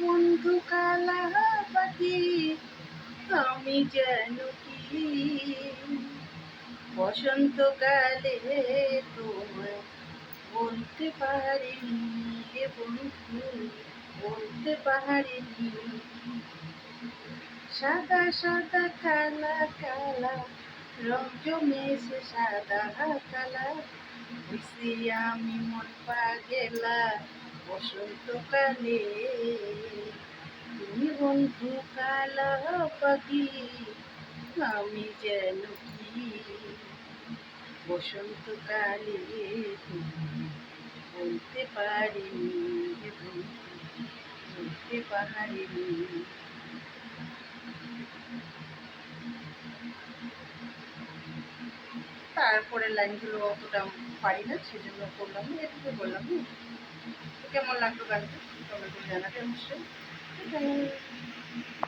বন্ধু কালা পাখি আমি যেন কি? বসন্তকালে তোমায় বলতে পারিনি বন্ধু, বলতে পারিনি। সাদা সাদা কালা কালা রং জমেছে সাদা কালা আমি মন পা গেলা বসন্তকালে তুমি বন্ধু কালা পাখি, আমি যেন কি? বসন্তকালে বলতে পারিনি বলতে পারিনি। তারপরে লাইনগুলো অতটা পারি না, সেজন্য করলাম এটুকু বললাম কেমন লাগল গানটা? তোমরা জানাতে অবশ্যই।